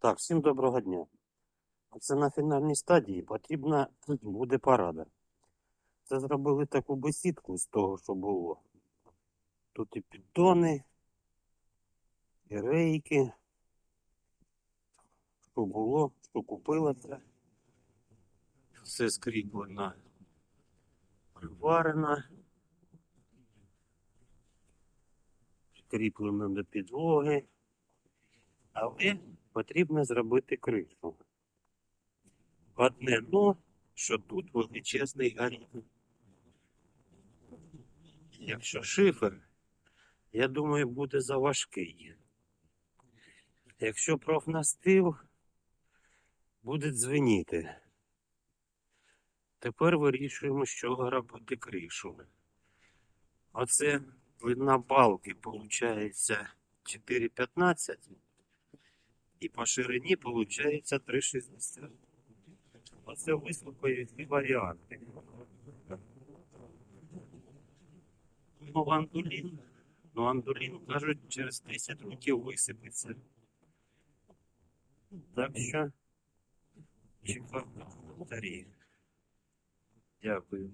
Так, всім доброго дня. Оце на фінальній стадії потрібна буде порада. Це зробили таку бесідку з того, що було. Тут і піддони, і рейки. Що було, що купила це. Все скріплено, приварено. Кріплено до підлоги. Але потрібно зробити кришу. Одне но, що тут величезний горіх. Якщо шифер, я думаю, буде заважкий. Якщо профнастил, буде дзвеніти. Тепер вирішуємо, чого робити кришу. Оце длина балки, виходить, 4,15 і по ширині виходить 3,60. Оце вислухові варіанти. Ну, андулін. Ну, андулін, кажуть, через 10 років висипеться. Так що чекаю коментарі. Дякую.